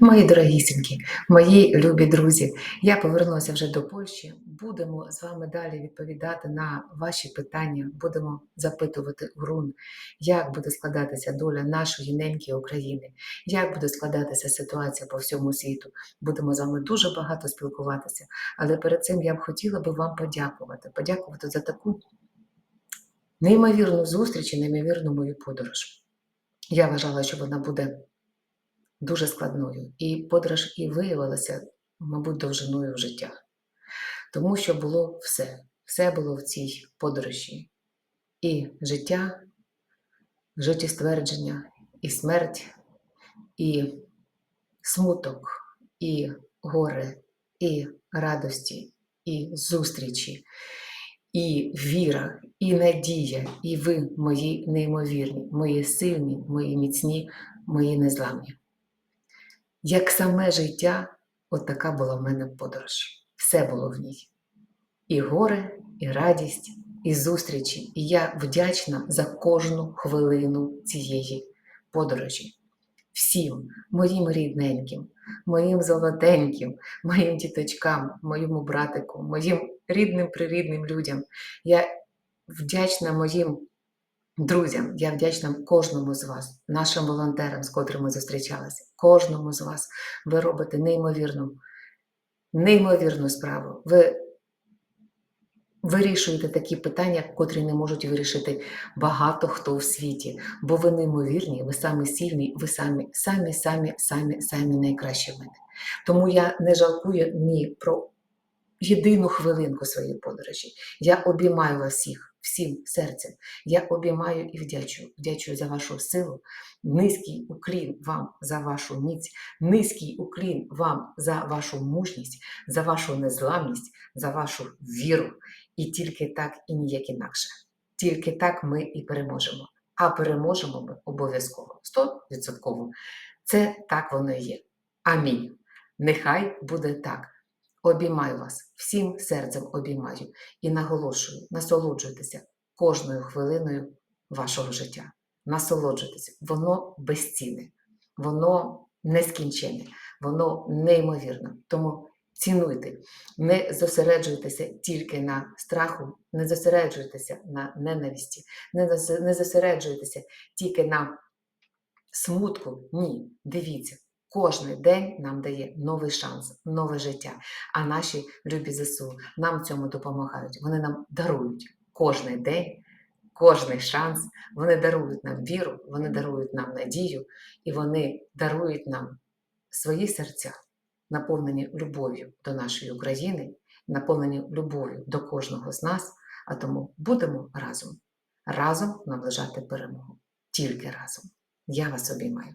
Мої дорогісінькі, мої любі друзі, я повернулася вже до Польщі. Будемо з вами далі відповідати на ваші питання, будемо запитувати у рун, як буде складатися доля нашої неньки України, як буде складатися ситуація по всьому світу. Будемо з вами дуже багато спілкуватися. Але перед цим я б хотіла би вам подякувати, подякувати за таку неймовірну зустріч і неймовірну мою подорож. Я вважала, що вона буде дуже складною. І подорож і виявилася, мабуть, довжиною в життях. Тому що було все. Все було в цій подорожі. І життя, життєствердження, і смерть, і смуток, і горе, і радості, і зустрічі, і віра, і надія, і ви, мої неймовірні, мої сильні, мої міцні, мої незламні. Як саме життя, от така була в мене подорож. Все було в ній. І горе, і радість, і зустрічі. І я вдячна за кожну хвилину цієї подорожі. Всім, моїм рідненьким, моїм золотеньким, моїм діточкам, моєму братику, моїм рідним прирідним людям. Я вдячна моїм Друзям, я вдячна кожному з вас, нашим волонтерам, з котрими зустрічалися, кожному з вас. Ви робите неймовірну, неймовірну справу. Ви вирішуєте такі питання, котрі не можуть вирішити багато хто в світі. Бо ви неймовірні, ви самі сильні, ви самі, самі, самі, самі, самі найкращі в мене. Тому я не жалкую ні про єдину хвилинку своєї подорожі. Я обіймаю вас всіх всім серцем. Я обіймаю і вдячую. Вдячую за вашу силу. Низький уклін вам за вашу міць, низький уклін вам за вашу мужність, за вашу незламність, за вашу віру. І тільки так, і ніяк інакше. Тільки так ми і переможемо. А переможемо ми обов'язково, 100%. Це так воно і є. Амінь. Нехай буде так. Обіймаю вас, всім серцем обіймаю. І наголошую, насолоджуйтеся кожною хвилиною вашого життя. Насолоджуйтеся, воно безцінне, воно нескінчене, воно неймовірне. Тому цінуйте, не зосереджуйтеся тільки на страху, не зосереджуйтеся на ненависті, не зосереджуйтеся тільки на смутку. Ні, дивіться. Кожний день нам дає новий шанс, нове життя. А наші любі ЗСУ нам цьому допомагають. Вони нам дарують кожний день, кожний шанс. Вони дарують нам віру, вони дарують нам надію і вони дарують нам свої серця, наповнені любов'ю до нашої України, наповнені любов'ю до кожного з нас. А тому будемо разом, разом наближати перемогу. Тільки разом. Я вас обіймаю.